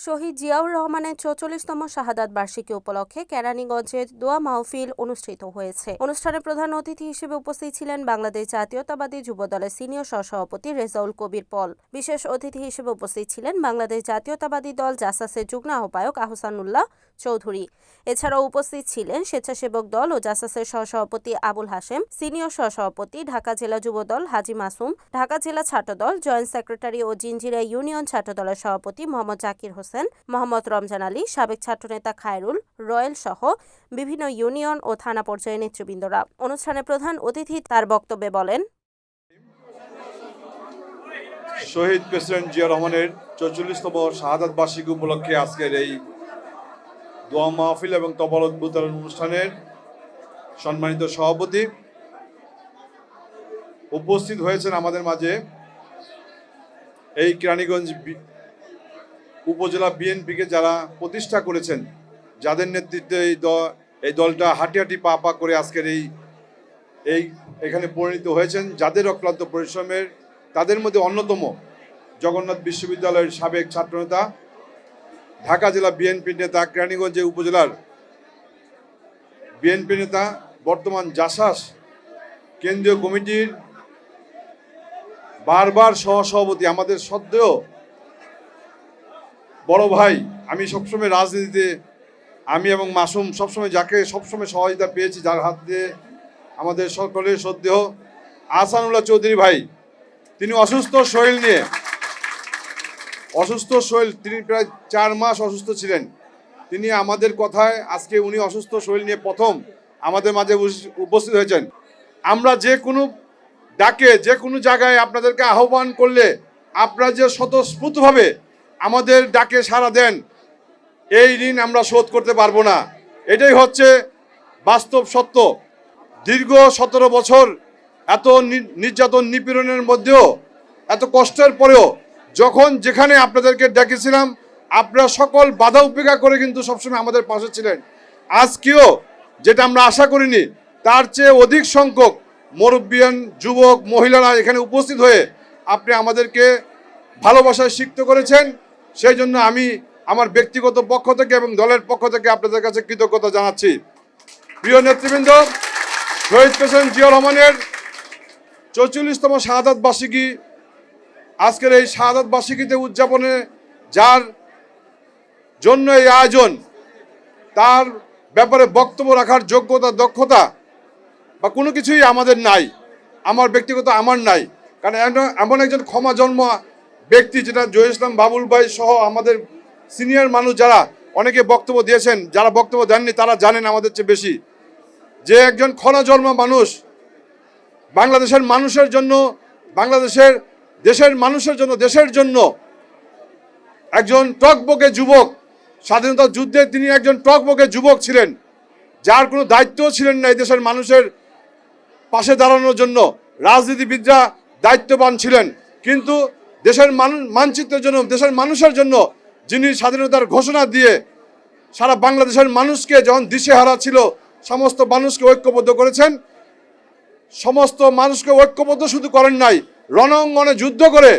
শহীদ জিয়াউর রহমানের চৌচল্লিশতম শাহাদাত বার্ষিকী উপলক্ষে কেরানীগঞ্জের দোয়া মাহফিল অনুষ্ঠিত হয়েছে। অনুষ্ঠানে প্রধান অতিথি হিসেবে উপস্থিত ছিলেন বাংলাদেশ জাতীয়তাবাদী যুব দলের সিনিয়র সহসভাপতি রেজাউল কবির পল। বিশেষ অতিথি হিসেবে উপস্থিত ছিলেন বাংলাদেশ জাতীয়তাবাদী দল জাসাসের যুগ্ম আহ্বায়ক আহসানুল্লাহ চৌধুরী। এছাড়াও উপস্থিত ছিলেন স্বেচ্ছাসেবক দল ও জাসাসের সহসভাপতি আবুল হাশেম, সিনিয়র সহসভাপতি ঢাকা জেলা যুবদল হাজি মাসুম, ঢাকা জেলা ছাত্রদল জয়েন্ট সেক্রেটারি ও জিঞ্জিরা ইউনিয়ন ছাত্রদলের সভাপতি মোহাম্মদ জাকির হোসেন, মোহাম্মদ রমজান আলী, সাবেক ছাত্রনেতা খায়রুল, রয়েল সহ বিভিন্ন ইউনিয়ন ও থানা পর্যায়ে নেতৃবৃন্দরা। অনুষ্ঠানে প্রধান অতিথি তার বক্তব্যে বলেন, শহীদ প্রেসিডেন্ট জিয়া রহমানের চৌচল্লিশতম শাহাদাত বার্ষিকী উপলক্ষে আজকের এই দোয়া মাহফিল এবং তবরত বিতরণ অনুষ্ঠানের সম্মানিত সভাপতি উপস্থিত হয়েছেন আমাদের মাঝে এই কেরানীগঞ্জ উপজেলা বিএনপিকে যারা প্রতিষ্ঠা করেছেন, যাদের নেতৃত্বে এই দ- এই দলটা হাঁটি হাঁটি পা পা করে আজকের এই এই এখানে পরিণত হয়েছেন, যাদের অক্লান্ত পরিশ্রমের, তাদের মধ্যে অন্যতম জগন্নাথ বিশ্ববিদ্যালয়ের সাবেক ছাত্রনেতা ঢাকা জেলা বিএনপি নেতা কেরানীগঞ্জে উপজেলার বিএনপি নেতা বর্তমান জাসাস কেন্দ্রীয় কমিটির বারবার সহসভাপতি, আমাদের সদ্যেও বড় ভাই, আমি সবসময় রাজনীতিতে, আমি এবং মাসুম সবসময় যাকে সবসময় সহযোগিতা পেয়েছি যার হাত দিয়ে আমাদের সকলের সদ্যেহ আহসানুল্লাহ চৌধুরী ভাই, তিনি অসুস্থ, শরীর নিয়ে অসুস্থ শরীর তিনি প্রায় চার মাস অসুস্থ ছিলেন। তিনি আমাদের কথায়, আজকে উনি অসুস্থ শরীর নিয়ে প্রথম আমাদের মাঝে উপস্থিত হয়েছেন। আমরা যে কোনো ডাকে, যে কোনো জায়গায় আপনাদেরকে আহ্বান করলে, আপনারা যে স্বতঃস্ফূর্তভাবে আমাদের ডাকে সাড়া দেন, এই ঋণ আমরা শোধ করতে পারব না। এটাই হচ্ছে বাস্তব সত্য। দীর্ঘ সতেরো বছর এত নির্যাতন নিপীড়নের মধ্যেও, এত কষ্টের পরেও যখন যেখানে আপনাদেরকে ডেকেছিলাম আপনারা সকল বাধা উপেক্ষা করে কিন্তু সবসময় আমাদের পাশে ছিলেন। আজকেও যেটা আমরা আশা করিনি, তার চেয়ে অধিক সংখ্যক মুরব্বিয়ান, যুবক, মহিলারা এখানে উপস্থিত হয়ে আপনি আমাদেরকে ভালোবাসায় সিক্ত করেছেন। সেই জন্য আমি আমার ব্যক্তিগত পক্ষ থেকে এবং দলের পক্ষ থেকে আপনাদের কাছে কৃতজ্ঞতা জানাচ্ছি। প্রিয় নেতৃবৃন্দ, শহীদ প্রেসিডেন্ট জিয়া রহমানের চৌচল্লিশতম শাহাদাত বার্ষিকী আজকের এই শাহাদাত বার্ষিকীতে উদযাপনে যার জন্য এই আয়োজন, তার ব্যাপারে বক্তব্য রাখার যোগ্যতা, দক্ষতা বা কোনো কিছুই আমাদের নাই, আমার ব্যক্তিগত আমার নাই। কারণ এমন- একজন ক্ষমা জন্ম ব্যক্তি যেটা জয় ইসলাম বাবুল ভাই সহ আমাদের সিনিয়র মানুষ যারা অনেকে বক্তব্য দিয়েছেন, যারা বক্তব্য দেননি তারা জানেন আমাদের চেয়ে বেশি। যে একজন ক্ষণা জন্ম মানুষ বাংলাদেশের মানুষের জন্য, বাংলাদেশের দেশের মানুষের জন্য, দেশের জন্য একজন টকবকে যুবক, স্বাধীনতা যুদ্ধে তিনি একজন টকবকে যুবক ছিলেন, যার কোনো দায়িত্বও ছিলেন না এই দেশের মানুষের পাশে দাঁড়ানোর জন্য। রাজনীতিবিদরা দায়িত্ববান ছিলেন, কিন্তু দেশের মান- মানচিত্রের জন্য, দেশের মানুষের জন্য যিনি স্বাধীনতার ঘোষণা দিয়ে সারা বাংলাদেশের মানুষকে যখন দিশেহারা ছিল, সমস্ত মানুষকে ঐক্যবদ্ধ করেছেন, সমস্ত মানুষকে ঐক্যবদ্ধ শুধু করেন নাই রণাঙ্গনে যুদ্ধ করে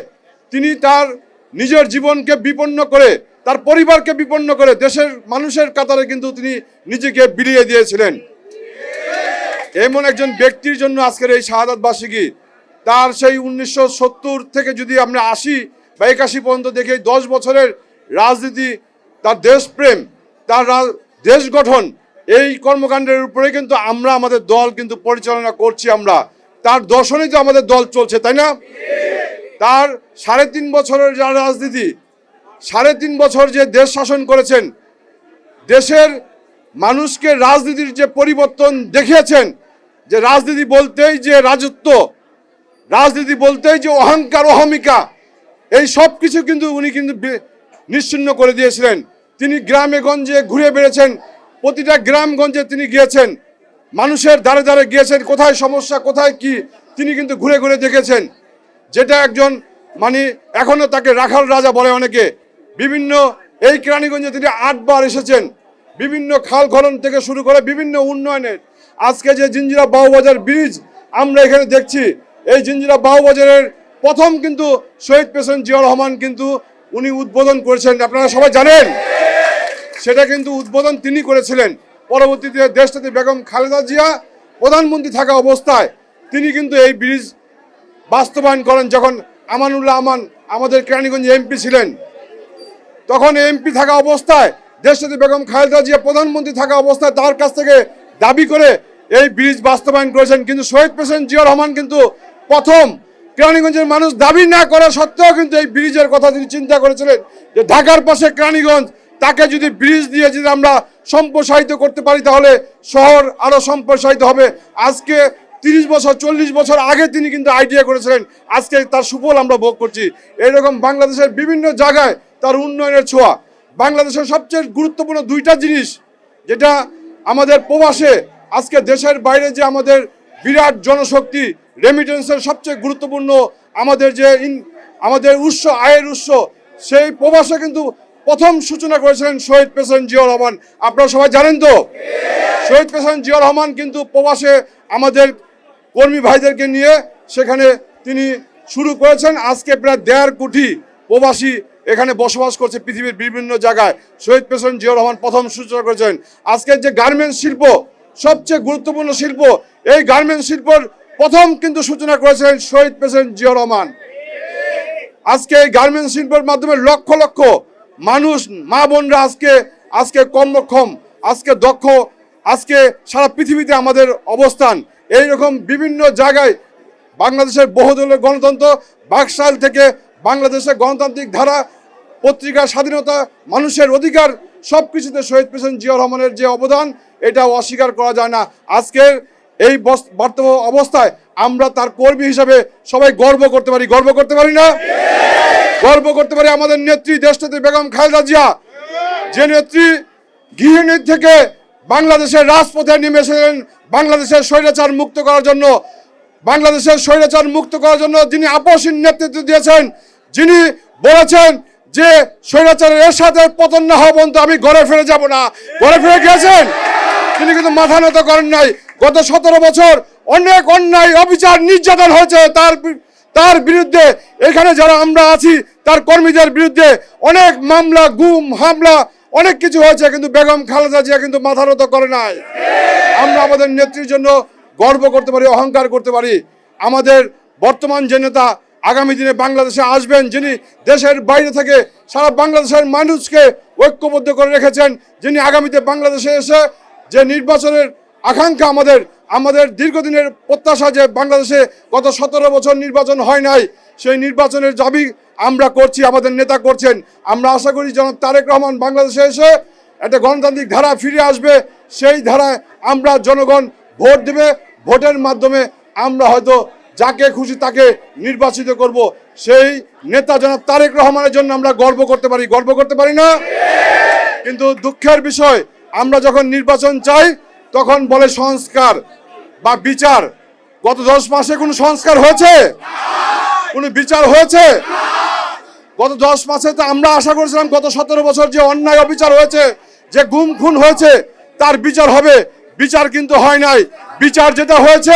তিনি তার নিজের জীবনকে বিপন্ন করে, তার পরিবারকে বিপন্ন করে, দেশের মানুষের কাতারে কিন্তু তিনি নিজেকে বিলিয়ে দিয়েছিলেন। এমন একজন ব্যক্তির জন্য আজকের এই শাহাদাত বার্ষিকী তার সেই উনিশশো সত্তর থেকে যদি আমরা আশি বা একাশি পর্যন্ত দেখি, দশ বছরের রাজনীতি, তার দেশপ্রেম, তার দেশ গঠন, এই কর্মকাণ্ডের উপরে কিন্তু আমরা, আমাদের দল কিন্তু পরিচালনা করছি আমরা। তার দর্শনেই তো আমাদের দল চলছে, তাই না? তার সাড়ে তিন বছরের যা রাজনীতি, সাড়ে তিন বছর যে দেশ শাসন করেছেন, দেশের মানুষকে রাজনীতির যে পরিবর্তন দেখিয়েছেন, যে রাজনীতি বলতেই যে রাজত্ব, রাজনীতি বলতেই যে অহংকার, অহমিকা, এই সব কিছু কিন্তু উনি কিন্তু নিশ্চিহ্ন করে দিয়েছিলেন। তিনি গ্রামে গঞ্জে ঘুরে বেড়েছেন, প্রতিটা গ্রামগঞ্জে তিনি গিয়েছেন। মানুষের দ্বারে দ্বারে গিয়েছেন, কোথায় সমস্যা, কোথায় কি, তিনি কিন্তু ঘুরে ঘুরে দেখেছেন। যেটা একজন মানে এখনও তাকে রাখাল রাজা বলে অনেকে। বিভিন্ন এই কেরানীগঞ্জে তিনি আটবার এসেছেন। বিভিন্ন খাল খনন থেকে শুরু করে বিভিন্ন উন্নয়নের। আজকে যে জিঞ্জিরা বাউবাজার ব্রিজ আমরা এখানে দেখছি, এই জিঞ্জিরা বাউবাজারের প্রথম কিন্তু শহীদ প্রেসিডেন্ট জিয়া রহমান কিন্তু উনি উদ্বোধন করেছেন। আপনারা সবাই জানেন? সেটা কিন্তু উদ্বোধন তিনি করেছিলেন। পরবর্তীতে দেশটাতে বেগম খালেদা জিয়া প্রধানমন্ত্রী থাকা অবস্থায় তিনি কিন্তু এই ব্রিজ বাস্তবায়ন করেন যখন আমানুল্লাহ আমান আমাদের কেরানীগঞ্জ এমপি ছিলেন। তখন এমপি থাকা অবস্থায় দেশটাতে বেগম খালেদা জিয়া প্রধানমন্ত্রী থাকা অবস্থায় তার কাছ থেকে দাবি করে এই ব্রিজ বাস্তবায়ন করেছেন। কিন্তু শহীদ প্রেসিডেন্ট জিয়া রহমান কিন্তু প্রথম কেরানীগঞ্জের মানুষ দাবি না করা সত্ত্বেও কিন্তু এই ব্রিজের কথা তিনি চিন্তা করেছিলেন যে ঢাকার পাশে কেরানীগঞ্জ তাকে যদি ব্রিজ দিয়ে যদি আমরা সম্প্রসারিত করতে পারি, তাহলে শহর আরও সম্প্রসারিত হবে। আজকে তিরিশ বছর, চল্লিশ বছর আগে তিনি কিন্তু আইডিয়া করেছিলেন, আজকে তার সুফল আমরা ভোগ করছি। এরকম বাংলাদেশের বিভিন্ন জায়গায় তার উন্নয়নের ছোঁয়া। বাংলাদেশের সবচেয়ে গুরুত্বপূর্ণ দুইটা জিনিস, যেটা আমাদের প্রবাসে, আজকে দেশের বাইরে যে আমাদের বিরাট জনশক্তি রেমিটেন্সের সবচেয়ে গুরুত্বপূর্ণ আমাদের যে আমাদের উৎস, আয়ের উৎস, সেই প্রবাসে কিন্তু প্রথম সূচনা করেছিলেন শহীদ প্রেসিডেন্ট জিয়া রহমান। আপনারা সবাই জানেন তো? শহীদ প্রেসিডেন্ট জিয়া রহমান কিন্তু প্রবাসে আমাদের কর্মী ভাইদেরকে নিয়ে সেখানে তিনি শুরু করেছেন। আজকে প্রায় দেড় কোটি প্রবাসী এখানে বসবাস করছে পৃথিবীর বিভিন্ন জায়গায়। শহীদ প্রেসিডেন্ট জিয়া রহমান প্রথম সূচনা করেছেন। আজকের যে গার্মেন্টস শিল্প, সবচেয়ে গুরুত্বপূর্ণ শিল্প, এই গার্মেন্টস শিল্পর প্রথম কিন্তু সূচনা করেছিলেন শহীদ প্রেসিডেন্ট জিয়া রহমান। আজকে এই গার্মেন্টস শিল্পের মাধ্যমে লক্ষ লক্ষ মানুষ, মা বোনরা আজকে আজকে কর্মক্ষম, আজকে দক্ষ, আজকে সারা পৃথিবীতে আমাদের অবস্থান। এই রকম বিভিন্ন জায়গায় বাংলাদেশের বহুদলীয় গণতন্ত্র, বাকশাল থেকে বাংলাদেশের গণতান্ত্রিক ধারা, পত্রিকার স্বাধীনতা, মানুষের অধিকার সব কিছুতে শহীদ প্রেসিডেন্ট জিয়া রহমানের যে অবদান এটা অস্বীকার করা যায় না। আজকের এই বর্তমান অবস্থায় আমরা তার কর্মী হিসাবে সবাই গর্ব করতে পারি। গর্ব করতে পারি না? গর্ব করতে পারি আমাদের নেত্রী দেশটাতে বেগম খালেদা জিয়া। যে নেত্রী গৃহিণী থেকে বাংলাদেশের রাজপথে নেমে নেমেছিলেন বাংলাদেশের স্বৈরাচার মুক্ত করার জন্য। বাংলাদেশের স্বৈরাচার মুক্ত করার জন্য যিনি আপসীন নেতৃত্ব দিয়েছেন, যিনি বলেছেন যে স্বৈরাচারের এর সাথে পতন না হওয়া পর্যন্ত আমি ঘরে ফিরে যাব না। ঘরে ফিরে গিয়েছেন? তিনি কিন্তু মাথা নত করেন নাই। গত সতেরো বছর অনেক অন্যায়, অবিচার, নির্যাতন হয়েছে তার তার বিরুদ্ধে। এখানে যারা আমরা আছি তার কর্মীদের বিরুদ্ধে অনেক মামলা, গুম, হামলা, অনেক কিছু হয়েছে, কিন্তু বেগম খালেদা জিয়া কিন্তু মাথা নত করে নাই। আমরা আমাদের নেত্রীর জন্য গর্ব করতে পারি, অহংকার করতে পারি। আমাদের বর্তমান যে নেতা আগামী দিনে বাংলাদেশে আসবেন, যিনি দেশের বাইরে থেকে সারা বাংলাদেশের মানুষকে ঐক্যবদ্ধ করে রেখেছেন, যিনি আগামীতে বাংলাদেশে এসে যে নির্বাচনের আকাঙ্ক্ষা আমাদের আমাদের দীর্ঘদিনের প্রত্যাশা যে বাংলাদেশে গত সতেরো বছর নির্বাচন হয় নাই, সেই নির্বাচনের দাবি আমরা করছি, আমাদের নেতা করছেন। আমরা আশা করি যেন তারেক রহমান বাংলাদেশে এসে একটা গণতান্ত্রিক ধারা ফিরে আসবে, সেই ধারায় আমরা জনগণ ভোট দেবে। ভোটের মাধ্যমে আমরা হয়তো যাকে খুশি তাকে নির্বাচিত করব। সেই নেতা জনাব তারেক রহমানের জন্য আমরা গর্ব করতে পারি। গর্ব করতে পারি না? কিন্তু দুঃখের বিষয়, আমরা যখন নির্বাচন চাই, তখন বলে সংস্কার। বা বিচার, গত দশ মাসে কোনো সংস্কার হয়েছে? কোনো বিচার হয়েছে? গত দশ মাসে তো আমরা আশা করেছিলাম গত সতেরো বছর যে অন্যায় অবিচার হয়েছে, যে গুম খুন হয়েছে, তার বিচার হবে। বিচার কিন্তু হয় নাই। বিচার যেটা হয়েছে,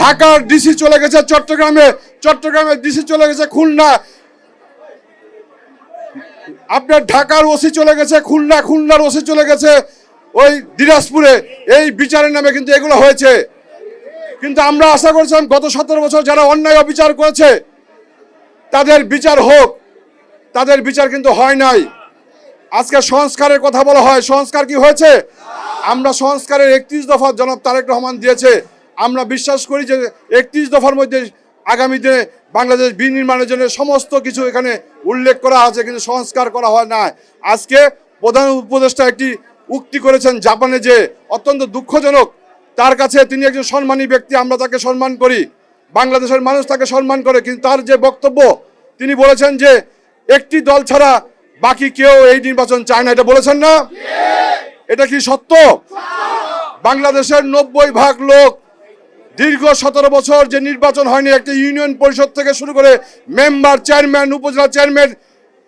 ঢাকার ডিসি চলে গেছে চট্টগ্রামে। চট্টগ্রামের ডিসি চলে গেছে খুলনা। আপনার ঢাকার ওসি চলে গেছে, খুলনা, খুলনার ওসি চলে গেছে, ওই দিনাজপুরে। এই বিচারের নামে কিন্তু এগুলো হয়েছে। কিন্তু আমরা আশা করছিলাম গত সতেরো বছর যারা অন্যায় অবিচার করেছে, তাদের বিচার হোক। তাদের বিচার কিন্তু হয় নাই। আজকে সংস্কারের কথা বলা হয়। সংস্কার কি হয়েছে? আমরা সংস্কারের একত্রিশ দফা জনাব তারেক রহমান দিয়েছে। আমরা বিশ্বাস করি যে একত্রিশ দফার মধ্যে আগামী দিনে বাংলাদেশ বিনির্মাণের জন্য সমস্ত কিছু এখানে উল্লেখ করা আছে, কিন্তু সংস্কার করা হয় না আজকে প্রধান উপদেষ্টা একটি উক্তি করেছেন জাপানে যে অত্যন্ত দুঃখজনক তার কাছে তিনি একজন সম্মানী ব্যক্তি, আমরা তাকে সম্মান করি। বাংলাদেশের মানুষ তাকে সম্মান করে, কিন্তু তার যে বক্তব্য, তিনি বলেছেন যে একটি দল ছাড়া বাকি কেউ এই নির্বাচন চায় না। এটা বলেছেন না? এটা কি সত্য? বাংলাদেশের নব্বই ভাগ লোক দীর্ঘ সতেরো বছর যে নির্বাচন হয়নি, একটি ইউনিয়ন পরিষদ থেকে শুরু করে মেম্বার, চেয়ারম্যান, উপজেলা চেয়ারম্যান,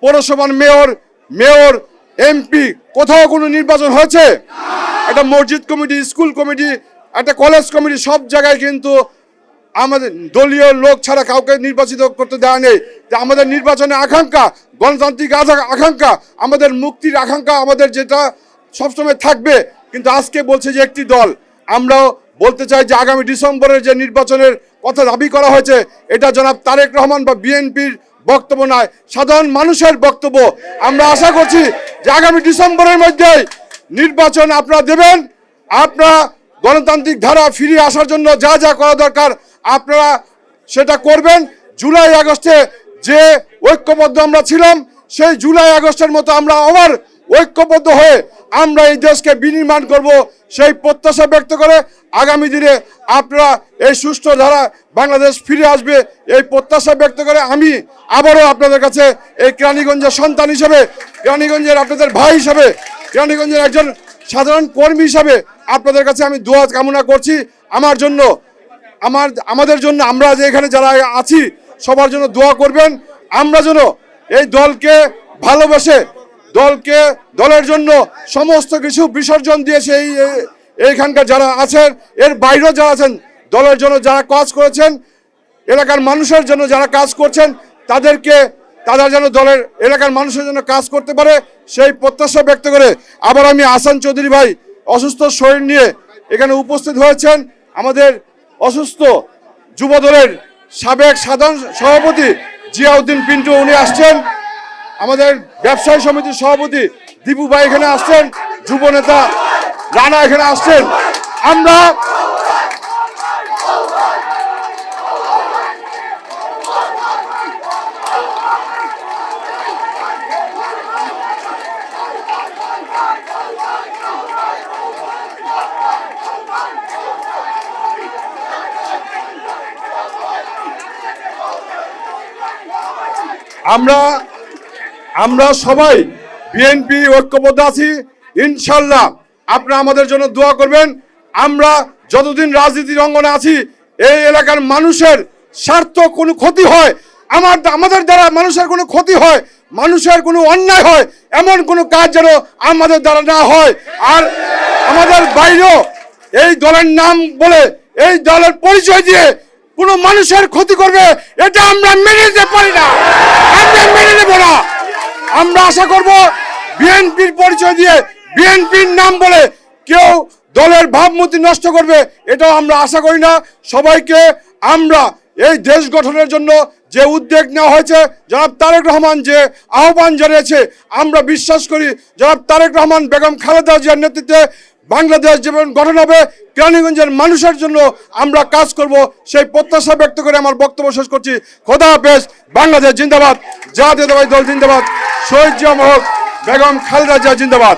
পৌরসভার মেয়র মেয়র, এমপি, কোথাও কোনো নির্বাচন হয়েছে? একটা মসজিদ কমিটি, স্কুল কমিটি একটা কলেজ কমিটি সব জায়গায় কিন্তু আমাদের দলীয় লোক ছাড়া কাউকে নির্বাচিত করতে দেওয়া নেই। যে আমাদের নির্বাচনের আকাঙ্ক্ষা, গণতান্ত্রিক আকাঙ্ক্ষা, আমাদের মুক্তির আকাঙ্ক্ষা আমাদের যেটা সবসময় থাকবে। কিন্তু আজকে বলছে যে একটি দল। আমরাও বলতে চাই যে আগামী ডিসেম্বরের যে নির্বাচনের কথা দাবি করা হয়েছে, এটা জনাব তারেক রহমান বা বিএনপির বক্তব্য নয়, সাধারণ মানুষের বক্তব্য। আমরা আশা করছি যে আগামী ডিসেম্বরের মধ্যেই নির্বাচন আপনারা দেবেন, আপনারা গণতান্ত্রিক ধারা ফিরে আসার জন্য যা যা করা দরকার, আপনারা সেটা করবেন। জুলাই আগস্টে যে ঐক্যবদ্ধ আমরা ছিলাম, সেই জুলাই আগস্টের মতো আমরা আবার ঐক্যবদ্ধ হয়ে আমরা এই দেশকে বিনির্মাণ করব সেই প্রত্যাশা ব্যক্ত করে আগামী দিনে আপনারা এই সুষ্ঠু ধারা বাংলাদেশ ফিরে আসবে এই প্রত্যাশা ব্যক্ত করে আমি আবারও আপনাদের কাছে এই কেরানীগঞ্জের সন্তান হিসেবে, কেরানীগঞ্জের আপনাদের ভাই হিসেবে, কেরানীগঞ্জের একজন সাধারণ কর্মী হিসাবে আপনাদের কাছে আমি দোয়া কামনা করছি। আমার জন্য, আমার, আমাদের জন্য আমরা যে এখানে যারা আছি, সবার জন্য দোয়া করবেন। আমরা যেন এই দলকে ভালোবেসে, দলকে, দলের জন্য সমস্ত কিছু বিসর্জন এই এই- এইখানকার যারা আছেন, এর বাইরেও যারা আছেন, দলের জন্য যারা কাজ করেছেন, এলাকার মানুষের জন্য যারা কাজ করছেন, তাদেরকে, তারা যেন দলের এলাকার মানুষের জন্য কাজ করতে পারে, সেই প্রত্যাশা ব্যক্ত করে আবার আমি আসান চৌধুরী ভাই অসুস্থ শরীর নিয়ে এখানে উপস্থিত হয়েছেন আমাদের অসুস্থ যুব দলের সাবেক সাধারণ সভাপতি জিয়াউদ্দিন পিন্টু, উনি আসছেন। আমাদের ব্যবসায়ী সমিতির সভাপতি দীপু ভাই এখানে আসছেন। যুব নেতা রানা এখানে আসছেন। আমরা আমরা আমরা সবাই বিএনপি ঐক্যবদ্ধ আছি, ইনশাল্লাহ আপনারা আমাদের জন্য দোয়া করবেন। আমরা যতদিন রাজনীতির অঙ্গনে আছি, এই এলাকার মানুষের স্বার্থ কোনো ক্ষতি হয়, আমার আমাদের দ্বারা মানুষের কোনো ক্ষতি হয়, মানুষের কোনো অন্যায় হয়, এমন কোনো কাজ যেন আমাদের দ্বারা না হয়। আর আমাদের বাইরেও এই দলের নাম বলে, এই দলের পরিচয় দিয়ে কোনো মানুষের ক্ষতি করবে, এটা আমরা মেনে নিতে পারি না। আমরা মেনে নেব না। আমরা আশা করব বিএনপির পরিচয় দিয়ে বিএনপির নাম বলে কেউ দলের ভাবমূর্তি নষ্ট করবে, এটাও আমরা আশা করি না। সবাইকে আমরা এই দেশ গঠনের জন্য যে উদ্যোগ নেওয়া হয়েছে, জনাব তারেক রহমান যে আহ্বান জানিয়েছে, আমরা বিশ্বাস করি জনাব তারেক রহমান বেগম খালেদা জিয়ার নেতৃত্বে বাংলাদেশ যেমন গঠন হবে, কেরানীগঞ্জের মানুষের জন্য আমরা কাজ করব। সেই প্রত্যাশা ব্যক্ত করে আমার বক্তব্য শেষ করছি। খোদা হাফেজ, বাংলাদেশ জিন্দাবাদ, জাতীয়তাবাদী দল জিন্দাবাদ, শহীদ জিয়া মহক, বেগম খালেদা জিয়া জিন্দাবাদ।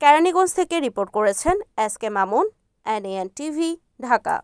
কেরানীগঞ্জ থেকে রিপোর্ট করেছেন S K Mamun N TV, Dhaka.